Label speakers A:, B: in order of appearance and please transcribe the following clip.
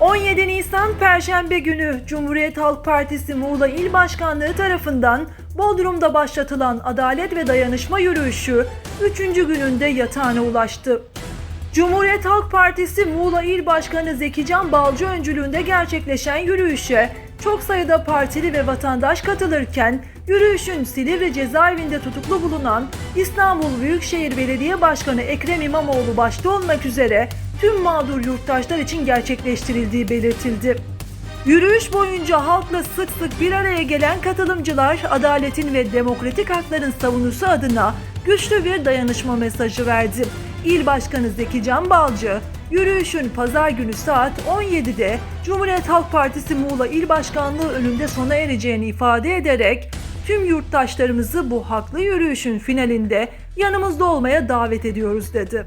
A: 17 Nisan Perşembe günü Cumhuriyet Halk Partisi Muğla İl Başkanlığı tarafından Bodrum'da başlatılan Adalet ve Dayanışma Yürüyüşü 3. gününde yatağına ulaştı. Cumhuriyet Halk Partisi Muğla İl Başkanı Zekican Balcı öncülüğünde gerçekleşen yürüyüşe çok sayıda partili ve vatandaş katılırken yürüyüşün Silivri cezaevinde tutuklu bulunan İstanbul Büyükşehir Belediye Başkanı Ekrem İmamoğlu başta olmak üzere tüm mağdur yurttaşlar için gerçekleştirildiği belirtildi. Yürüyüş boyunca halkla sık sık bir araya gelen katılımcılar adaletin ve demokratik hakların savunusu adına güçlü bir dayanışma mesajı verdi. İl Başkanı Zeki Can Balcı, yürüyüşün pazar günü saat 17'de Cumhuriyet Halk Partisi Muğla İl Başkanlığı önünde sona ereceğini ifade ederek tüm yurttaşlarımızı bu haklı yürüyüşün finalinde yanımızda olmaya davet ediyoruz dedi.